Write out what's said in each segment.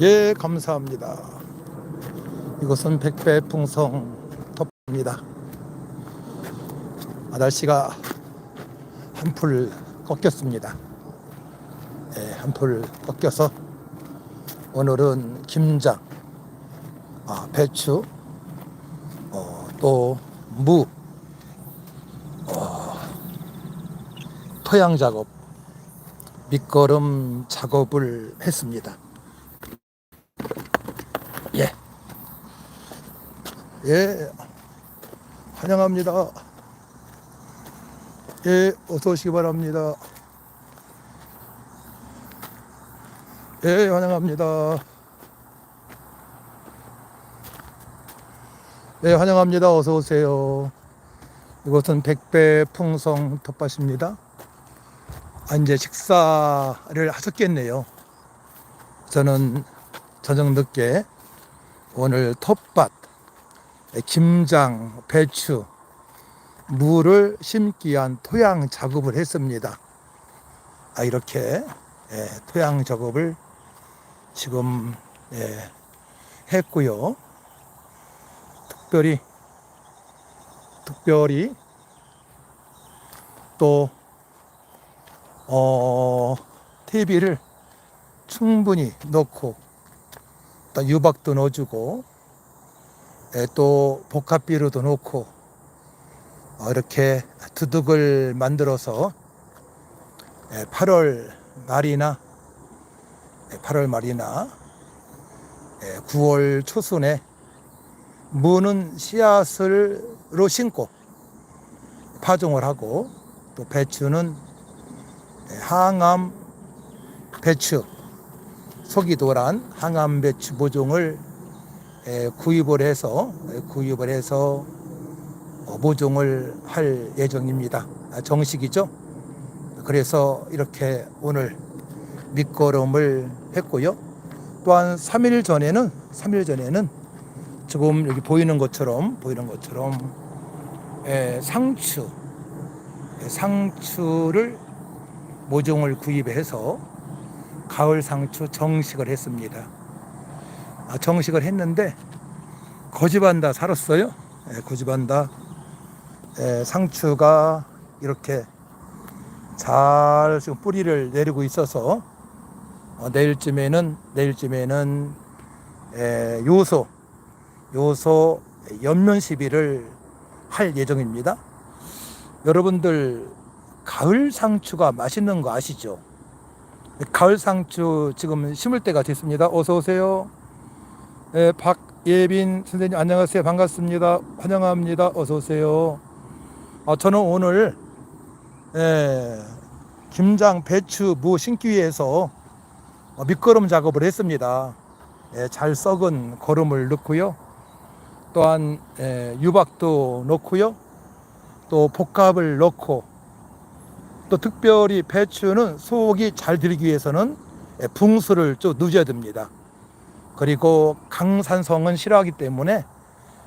예, 감사합니다. 이곳은 백배풍성 톱입니다. 아, 날씨가 한풀 꺾였습니다. 예, 한풀 꺾여서 오늘은 김장, 아, 배추, 어, 또 무, 어, 토양 작업, 밑거름 작업을 했습니다. 예. 환영합니다. 예, 어서 오시기 바랍니다. 예, 환영합니다. 예, 환영합니다. 어서 오세요. 이곳은 백배 풍성 텃밭입니다. 아, 이제 식사를 하셨겠네요. 저는 저녁 늦게 오늘 텃밭, 김장, 배추, 무를 심기 위한 토양 작업을 했습니다. 아, 이렇게 예, 토양 작업을 지금 예, 했고요. 특별히 특별히 또 어, TV를 충분히 넣고 또 유박도 넣어주고 예, 또 복합비료도 넣고 어, 이렇게 두둑을 만들어서 예, 8월 말이나 예, 8월 말이나 예, 9월 초순에 무는 씨앗을로 심고 파종을 하고 또 배추는 예, 항암 배추 속이 도란 항암 배추 모종을 에, 구입을 해서 에, 구입을 해서 어, 모종을 할 예정입니다. 아, 정식이죠. 그래서 이렇게 오늘 밑거름을 했고요. 또한 3일 전에는 3일 전에는 지금 여기 보이는 것처럼 보이는 것처럼 에, 상추 에, 상추를 모종을 구입해서 가을 상추 정식을 했습니다. 아, 정식을 했는데 거지반다 살았어요. 예, 거지반다 예, 상추가 이렇게 잘 지금 뿌리를 내리고 있어서 어, 내일쯤에는 내일쯤에는 예, 요소 요소 연면 시비를 할 예정입니다. 여러분들 가을 상추가 맛있는 거 아시죠? 가을 상추 지금 심을 때가 됐습니다. 어서 오세요. 네, 박예빈 선생님 안녕하세요. 반갑습니다. 환영합니다. 어서 오세요. 아, 저는 오늘 예, 김장, 배추, 무 심기 위해서 어, 밑거름 작업을 했습니다. 예, 잘 썩은 거름을 넣고요. 또한 예, 유박도 넣고요. 또 복합을 넣고 또 특별히 배추는 속이 잘 들기 위해서는 예, 붕수를 좀 넣어야 됩니다. 그리고 강산성은 싫어하기 때문에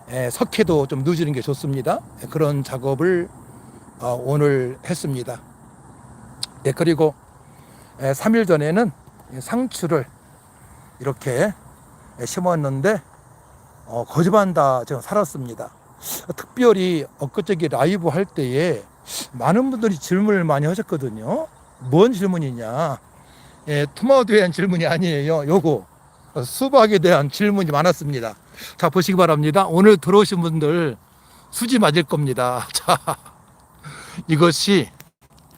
예, 석회도 좀 넣어주는 게 좋습니다. 예, 그런 작업을 어, 오늘 했습니다. 예, 그리고 3일 전에는 상추를 이렇게 심었는데 어, 거짓말한다 제가 살았습니다. 특별히 엊그저께 라이브 할 때에 많은 분들이 질문을 많이 하셨거든요. 뭔 질문이냐? 예, 토마토에 대한 질문이 아니에요. 요거 수박에 대한 질문이 많았습니다. 자 보시기 바랍니다. 오늘 들어오신 분들 수지 맞을 겁니다. 자 이것이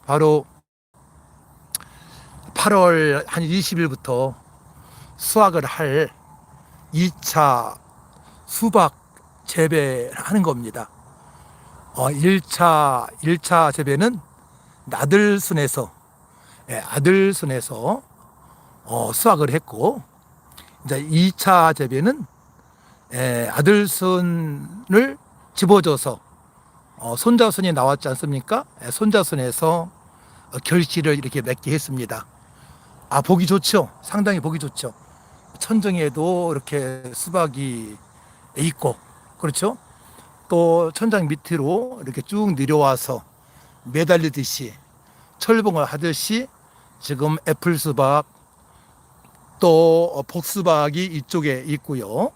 바로 8월 한 20일부터 수확을 할 2차 수박 재배를 하는 겁니다. 어, 1차, 1차 재배는 나들순에서, 예, 아들순에서 어, 수확을 했고, 이제 2차 재배는 예, 아들순을 집어줘서 어, 손자순이 나왔지 않습니까? 예, 손자순에서 어, 결실을 이렇게 맺게 했습니다. 아, 보기 좋죠? 상당히 보기 좋죠? 천정에도 이렇게 수박이 있고, 그렇죠? 또 천장 밑으로 이렇게 쭉 내려와서 매달리듯이 철봉을 하듯이 지금 애플 수박 또 어, 복수박이 이쪽에 있고요.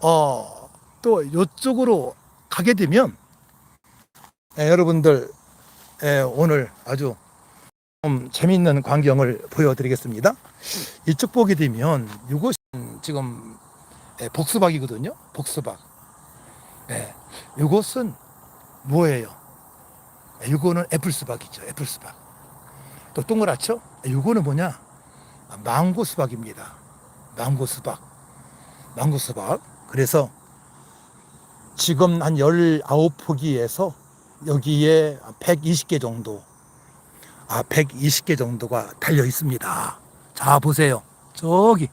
어, 또 이쪽으로 가게 되면 예, 여러분들 예, 오늘 아주 좀 재미있는 광경을 보여드리겠습니다. 이쪽 보게 되면 이곳이 지금 예, 복수박이거든요. 복수박. 예, 이곳은 뭐예요? 예, 이거는 애플 수박이죠. 애플 수박. 또 동그랗죠? 예, 이거는 뭐냐? 아, 망고 수박입니다. 망고 수박. 망고 수박. 그래서 지금 한 19포기에서 여기에 120개 정도, 아, 120개 정도가 달려 있습니다. 자, 보세요. 저기.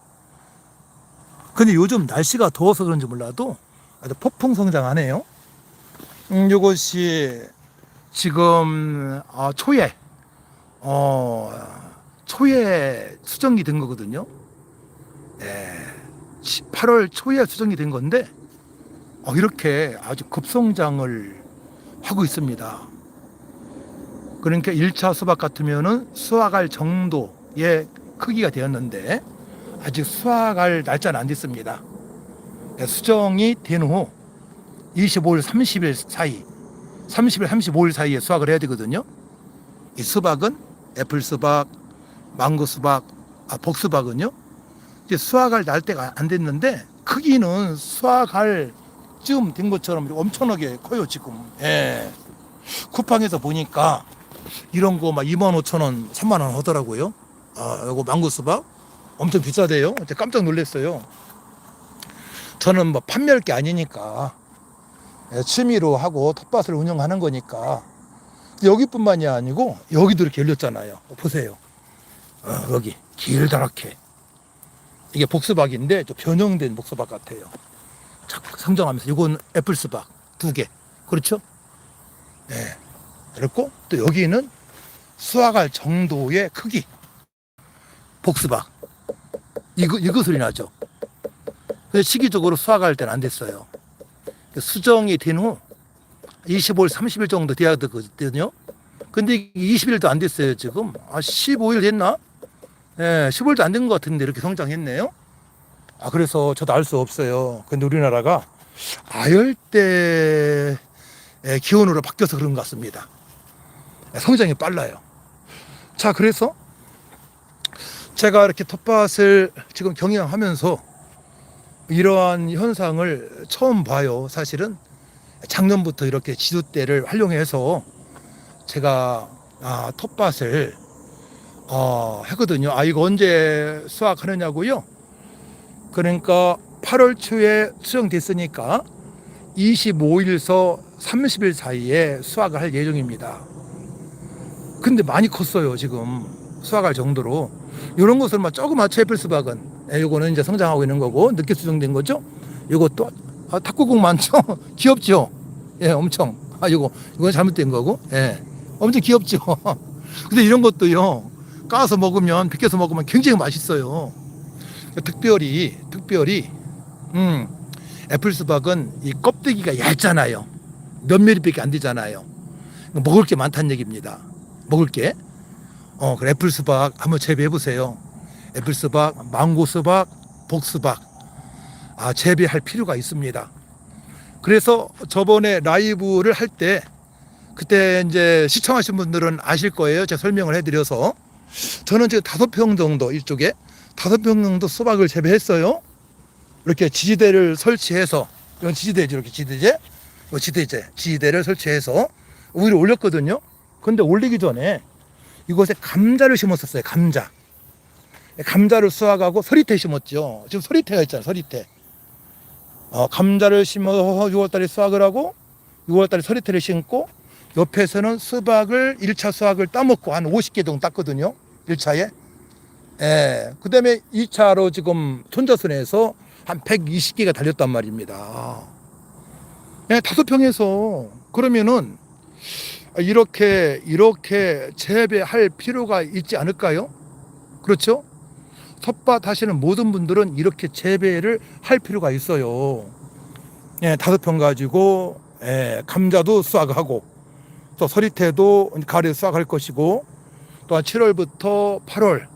근데 요즘 날씨가 더워서 그런지 몰라도 아주 폭풍 성장하네요. 음, 요것이 지금 아, 초에, 어, 초에 수정이 된 거거든요. 예, 8월 초에 수정이 된 건데, 어, 이렇게 아주 급성장을 하고 있습니다. 그러니까 1차 수박 같으면은 수확할 정도의 크기가 되었는데, 아직 수확할 날짜는 안 됐습니다. 예, 수정이 된 후 25일, 30일 사이, 30일, 35일 사이에 수확을 해야 되거든요. 이 수박은 애플 수박, 망고 수박, 아, 복수박은요. 이제 수확할 날때가 안 됐는데 크기는 수확할 쯤 된 것처럼 엄청나게 커요 지금. 예. 쿠팡에서 보니까 이런 거 막 2만 5천 원, 3만 원 하더라고요. 아, 요거 망고 수박 엄청 비싸대요. 깜짝 놀랐어요. 저는 뭐 판매할 게 아니니까 예, 취미로 하고 텃밭을 운영하는 거니까 여기뿐만이 아니고 여기도 이렇게 열렸잖아요. 보세요. 어, 여기 길다랗게 이게 복수박인데 좀 변형된 복수박 같아요. 자꾸 성장하면서 이건 애플 수박 두 개. 그렇죠? 네. 그렇고 또 여기는 수확할 정도의 크기. 복수박. 이거 이거 소리 나죠. 근데 시기적으로 수확할 때는 안 됐어요. 수정이 된 후 25일, 30일 정도 돼야 되거든요. 근데 20일도 안 됐어요, 지금. 아, 15일 됐나? 예, 15일도 안 된 것 같은데 이렇게 성장했네요. 아, 그래서 저도 알 수 없어요. 근데 우리나라가 아열대 기온으로 바뀌어서 그런 것 같습니다. 예, 성장이 빨라요. 자, 그래서 제가 이렇게 텃밭을 지금 경영하면서 이러한 현상을 처음 봐요. 사실은 작년부터 이렇게 지도대를 활용해서 제가 아, 텃밭을 어, 했거든요. 아 이거 언제 수확하느냐고요? 그러니까 8월 초에 수정됐으니까 25일서 30일 사이에 수확을 할 예정입니다. 근데 많이 컸어요 지금 수확할 정도로 이런 것을 막 조그맣죠 애플 수박은 예, 요거는 이제 성장하고 있는 거고 늦게 수정된 거죠. 요것도 아, 탁구공 많죠. 귀엽죠. 예, 엄청. 아, 요거 이건 잘못된 거고. 예, 엄청 귀엽죠. 근데 이런 것도요. 까서 먹으면 비껴서 먹으면 굉장히 맛있어요. 특별히 특별히 음 애플 수박은 이 껍데기가 얇잖아요. 몇 미리밖에 안 되잖아요. 먹을 게 많다는 얘기입니다. 먹을 게. 어, 그 애플 수박 한번 재배해 보세요. 애플 수박, 망고 수박, 복 수박. 아, 재배할 필요가 있습니다. 그래서 저번에 라이브를 할 때 그때 이제 시청하신 분들은 아실 거예요. 제가 설명을 해드려서 저는 지금 다섯 평 정도 이쪽에 다섯 평 정도 수박을 재배했어요. 이렇게 지지대를 설치해서 이건 지지대죠. 이렇게 지지대, 뭐 지지대, 지지대를 설치해서 위로 올렸거든요. 근데 올리기 전에 이곳에 감자를 심었었어요. 감자. 감자를 수확하고 서리태 심었죠. 지금 서리태가 있잖아요. 서리태. 어, 감자를 심어서 6월달에 수확을 하고 6월달에 서리태를 심고 옆에서는 수박을 1차 수확을 따먹고 한 50개 정도 땄거든요. 1차에. 예. 그 다음에 2차로 지금 촌자순에서 한 120개가 달렸단 말입니다. 예, 다섯 평에서 그러면은 이렇게 이렇게 재배할 필요가 있지 않을까요? 그렇죠? 텃밭 하시는 모든 분들은 이렇게 재배를 할 필요가 있어요. 예, 다섯 평 가지고 예, 감자도 수확하고 또 서리태도 가을에 수확할 것이고 또한 7월부터 8월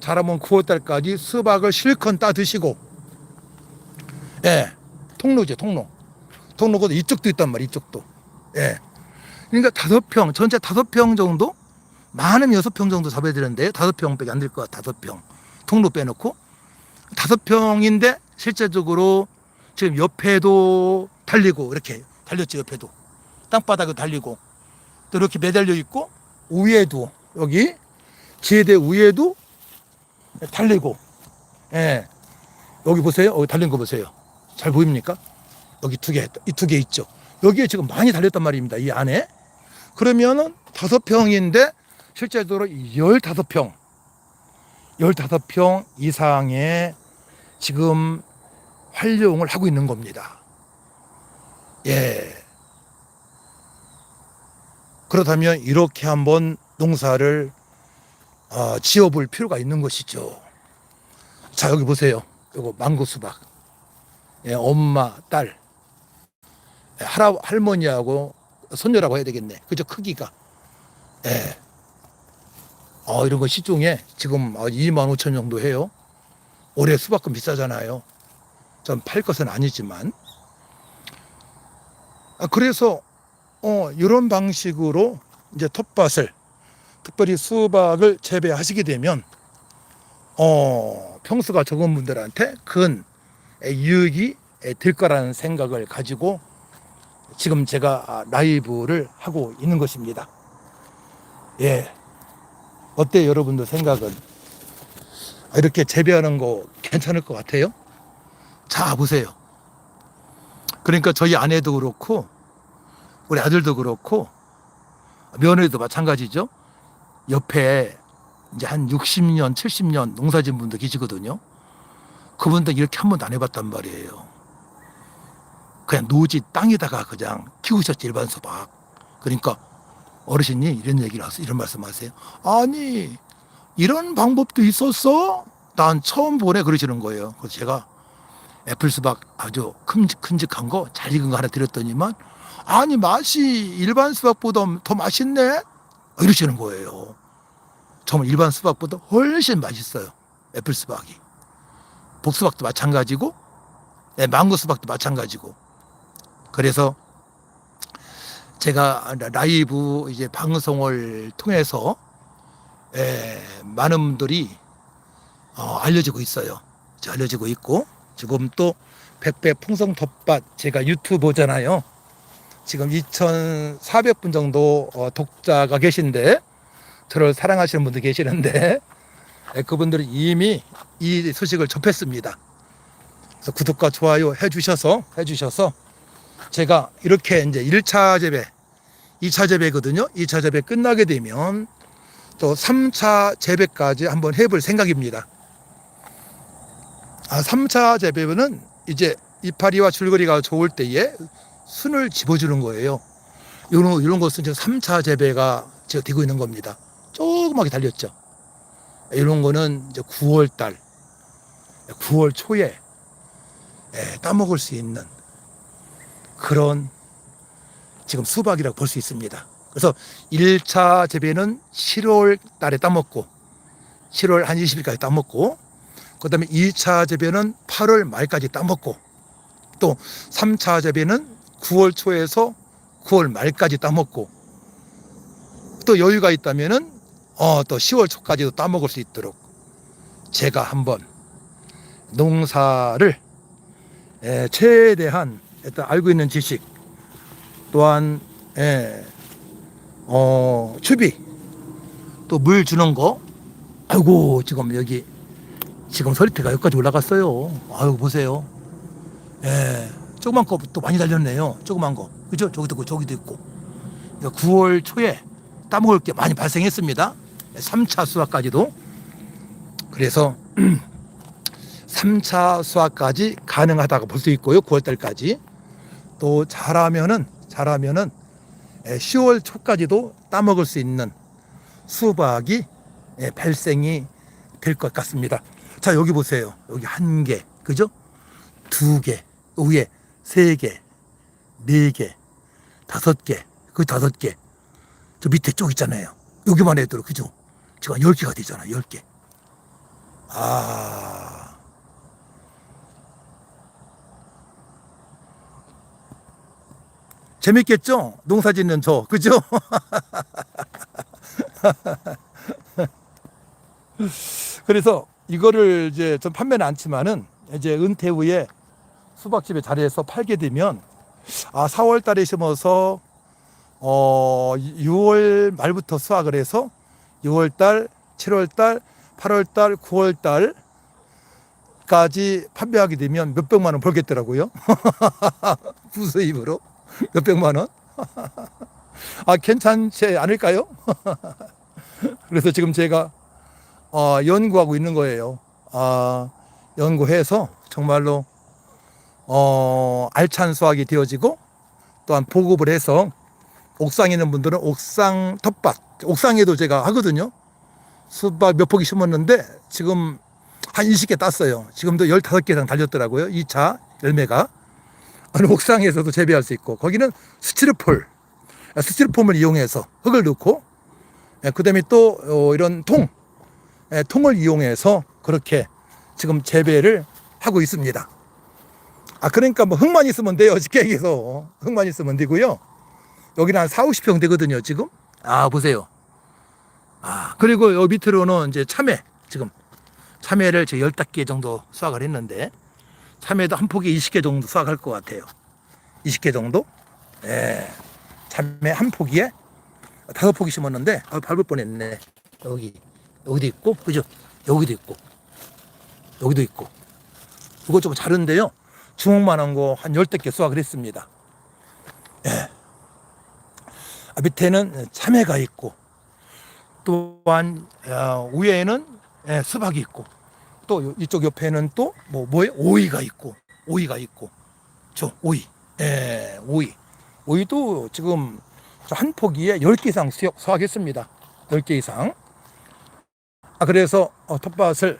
자라면 9월달까지 수박을 실컷 따 드시고, 예, 통로죠, 통로. 통로가 이쪽도 있단 말이에요, 이쪽도. 예. 그러니까 다섯 평, 전체 다섯 평 정도? 많으면 여섯 평 정도 잡아야 되는데, 다섯 평밖에 안 될 것 같아, 다섯 평. 통로 빼놓고. 다섯 평인데, 실제적으로 지금 옆에도 달리고, 이렇게 달렸죠, 옆에도. 땅바닥에 달리고. 또 이렇게 매달려 있고, 위에도, 여기, 지혜대 위에도 달리고, 예. 여기 보세요. 여기 달린 거 보세요. 잘 보입니까? 여기 두 개, 이 두 개 있죠. 여기에 지금 많이 달렸단 말입니다. 이 안에. 그러면은 다섯 평인데 실제적으로 열다섯 평, 열다섯 평 이상의 지금 활용을 하고 있는 겁니다. 예. 그렇다면 이렇게 한번 농사를 어, 지어볼 필요가 있는 것이죠. 자, 여기 보세요. 요거 망고 수박. 예, 엄마, 딸. 예, 할아, 할머니하고 손녀라고 해야 되겠네. 그죠? 크기가. 예. 어, 이런 거 시중에 지금 2만 5천 정도 해요. 올해 수박은 비싸잖아요. 전 팔 것은 아니지만. 아, 그래서, 어, 이런 방식으로 이제 텃밭을, 특별히 수박을 재배하시게 되면, 어, 평수가 적은 분들한테 큰 이익이 될 거라는 생각을 가지고 지금 제가 라이브를 하고 있는 것입니다. 예. 어때요, 여러분들 생각은? 이렇게 재배하는 거 괜찮을 것 같아요? 자, 보세요. 그러니까 저희 아내도 그렇고, 우리 아들도 그렇고, 며느리도 마찬가지죠. 옆에 이제 한 60년, 70년 농사진 분들 계시거든요. 그분들 이렇게 한 번도 안 해봤단 말이에요. 그냥 노지 땅에다가 그냥 키우셨지, 일반 수박. 그러니까 어르신이 이런 얘기를 하세요. 이런 말씀 하세요. 아니, 이런 방법도 있었어? 난 처음 보네. 그러시는 거예요. 그래서 제가 애플 수박 아주 큼직 큼직한 거, 잘 익은 거 하나 드렸더니만, 아니, 맛이 일반 수박보다 더 맛있네? 이러시는 거예요. 정말 일반 수박보다 훨씬 맛있어요. 애플 수박이. 복수박도 마찬가지고, 예, 망고 수박도 마찬가지고. 그래서 제가 라이브 이제 방송을 통해서 예, 많은 분들이 어, 알려지고 있어요. 알려지고 있고 지금 또 백배 풍성 텃밭 제가 유튜버잖아요. 지금 2,400분 정도 어, 독자가 계신데 저를 사랑하시는 분들 계시는데 예, 그분들은 이미 이 소식을 접했습니다. 그래서 구독과 좋아요 해주셔서 해주셔서 제가 이렇게 이제 1차 재배, 2차 재배거든요. 2차 재배 끝나게 되면 또 3차 재배까지 한번 해볼 생각입니다. 아, 3차 재배는 이제 이파리와 줄거리가 좋을 때에 순을 집어주는 거예요. 이런, 이런 것은 지금 3차 재배가 지금 되고 있는 겁니다. 조그맣게 달렸죠. 이런 거는 이제 9월 달, 9월 초에 예, 따먹을 수 있는 그런 지금 수박이라고 볼 수 있습니다. 그래서 1차 재배는 7월 달에 따먹고 7월 한 20일까지 따먹고 그 다음에 2차 재배는 8월 말까지 따먹고 또 3차 재배는 9월 초에서 9월 말까지 따먹고 또 여유가 있다면은 어, 또 10월 초까지도 따먹을 수 있도록 제가 한번 농사를 에, 최대한 일단 알고 있는 지식 또한 예, 어, 추비 또 물 주는 거. 아이고 지금 여기 지금 서리태가 여기까지 올라갔어요. 아이고 보세요. 예, 조그만 거 또 많이 달렸네요. 조그만 거. 그죠? 저기도 있고 저기도 있고. 9월 초에 따먹을 게 많이 발생했습니다. 3차 수확까지도. 그래서 3차 수확까지 가능하다고 볼 수 있고요 9월 달까지. 또 잘하면은 잘하면은 10월 초까지도 따먹을 수 있는 수박이 예, 발생이 될 것 같습니다. 자 여기 보세요. 여기 한 개, 그죠? 두 개, 위에 세 개, 네 개, 다섯 개, 그 다섯 개. 저 밑에 쪽 있잖아요. 여기만 해도 그죠? 지금 열 개가 되잖아, 열 개. 아. 재밌겠죠? 농사 짓는 저, 그죠? 그래서 이거를 이제 좀 판매는 않지만은 이제 은퇴 후에 수박집에 자리에서 팔게 되면 아 4월 달에 심어서 어 6월 말부터 수확을 해서 6월 달, 7월 달, 8월 달, 9월 달 까지 판매하게 되면 몇 백만 원 벌겠더라고요. 부수입으로 몇 백만 원. 아 괜찮지 않을까요? 그래서 지금 제가 어, 연구하고 있는 거예요. 아, 연구해서 정말로 어, 알찬 수확이 되어지고 또한 보급을 해서 옥상에 있는 분들은 옥상 텃밭, 옥상에도 제가 하거든요. 수박 몇 포기 심었는데 지금 한 20개 땄어요. 지금도 15개 이상 달렸더라고요. 2차 열매가. 옥상에서도 재배할 수 있고 거기는 스티로폴, 스티로폼을 이용해서 흙을 넣고 그 다음에 또 어, 이런 통, 예, 통을 이용해서 그렇게 지금 재배를 하고 있습니다. 아, 그러니까 뭐 흙만 있으면 돼요. 직계에서 흙만 있으면 되고요. 여기는 한 4, 50평 되거든요, 지금. 아, 보세요. 아, 그리고 요 밑으로는 이제 참외, 지금. 참외를 제 15개 정도 수확을 했는데, 참외도 한 폭에 20개 정도 수확할 것 같아요. 20개 정도? 예. 참외 한 포기에 다섯 포기 심었는데, 아, 밟을 뻔 했네. 여기. 여기도 있고, 그죠? 여기도 있고, 여기도 있고. 이거 좀 자른데요. 주먹만 한 거 한 열댓 개 수확을 했습니다. 예. 아, 밑에는 참외가 있고, 또한 어, 위에는 예, 수박이 있고, 또 요- 이쪽 옆에는 또 뭐 뭐에 오이가 있고, 오이가 있고, 저 오이, 예, 오이, 오이도 지금 저한 포기에 10개 이상 수확, 수확했습니다. 10개 이상. 아, 그래서 어, 텃밭을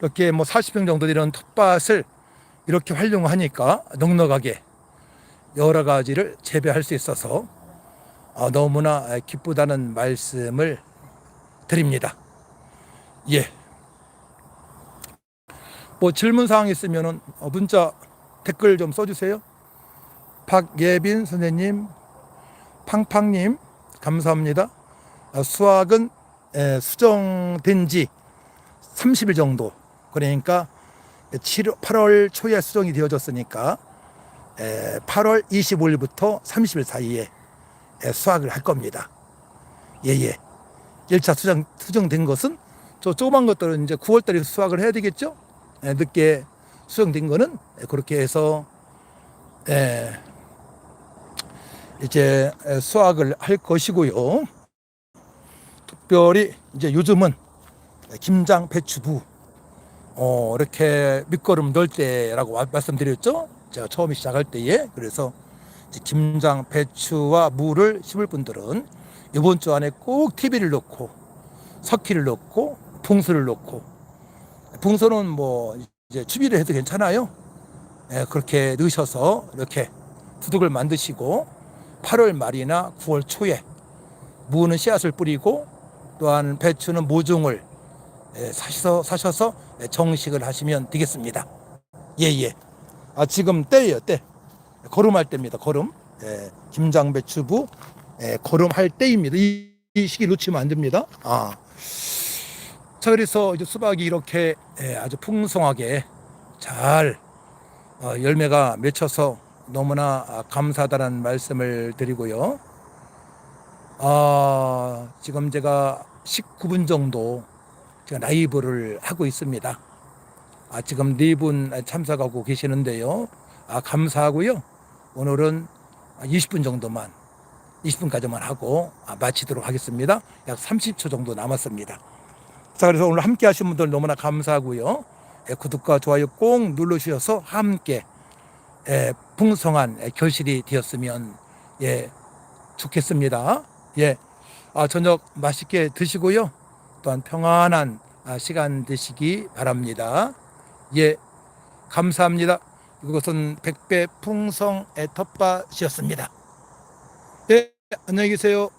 이렇게 뭐 40평 정도 되는 텃밭을 이렇게 활용하니까 넉넉하게 여러 가지를 재배할 수 있어서 어, 너무나 기쁘다는 말씀을 드립니다. 예. 뭐 질문 사항 있으면은 어, 문자 댓글 좀 써주세요. 박예빈 선생님, 팡팡님 감사합니다. 어, 수학은 에, 수정된 지 30일 정도 그러니까 7, 8월 초에 수정이 되어졌으니까 에, 8월 25일부터 30일 사이에 에, 수확을 할 겁니다. 예 예. 1차 수정 수정된 것은 저 조그만 것들은 이제 9월 달에 수확을 해야 되겠죠? 에, 늦게 수정된 거는 에, 그렇게 해서 에, 이제 에, 수확을 할 것이고요. 특별히 이제 요즘은 김장 배추부 어, 이렇게 밑거름 넣을 때라고 와- 말씀드렸죠. 제가 처음에 시작할 때에 그래서 김장 배추와 무를 심을 분들은 이번 주 안에 꼭 TV를 넣고 석희를 넣고 붕수를 넣고 붕수는 뭐 이제 추비를 해도 괜찮아요. 예, 그렇게 넣으셔서 이렇게 두둑을 만드시고 8월 말이나 9월 초에 무는 씨앗을 뿌리고 또한 배추는 모종을 예, 사셔서, 사셔서 예, 정식을 하시면 되겠습니다. 예, 예. 아, 지금 때예요, 때. 거름할 때입니다, 거름. 예, 김장배추부, 예, 거름할 때입니다. 이, 이 시기 놓치면 안 됩니다. 아. 자, 그래서 이제 수박이 이렇게 예, 아주 풍성하게 잘 어, 열매가 맺혀서 너무나 아, 감사하다는 말씀을 드리고요. 아, 지금 제가 19분 정도 제가 라이브를 하고 있습니다. 아, 지금 네 분 참석하고 계시는데요. 아, 감사하고요. 오늘은 20분 정도만, 20분까지만 하고 아, 마치도록 하겠습니다. 약 30초 정도 남았습니다. 자, 그래서 오늘 함께 하신 분들 너무나 감사하고요. 예, 구독과 좋아요 꼭 눌러주셔서 함께 예, 풍성한 예, 결실이 되었으면 예, 좋겠습니다. 예, 아, 저녁 맛있게 드시고요. 또한 평안한 아, 시간 되시기 바랍니다. 예, 감사합니다. 이것은 백배 풍성의 텃밭이었습니다. 예, 안녕히 계세요.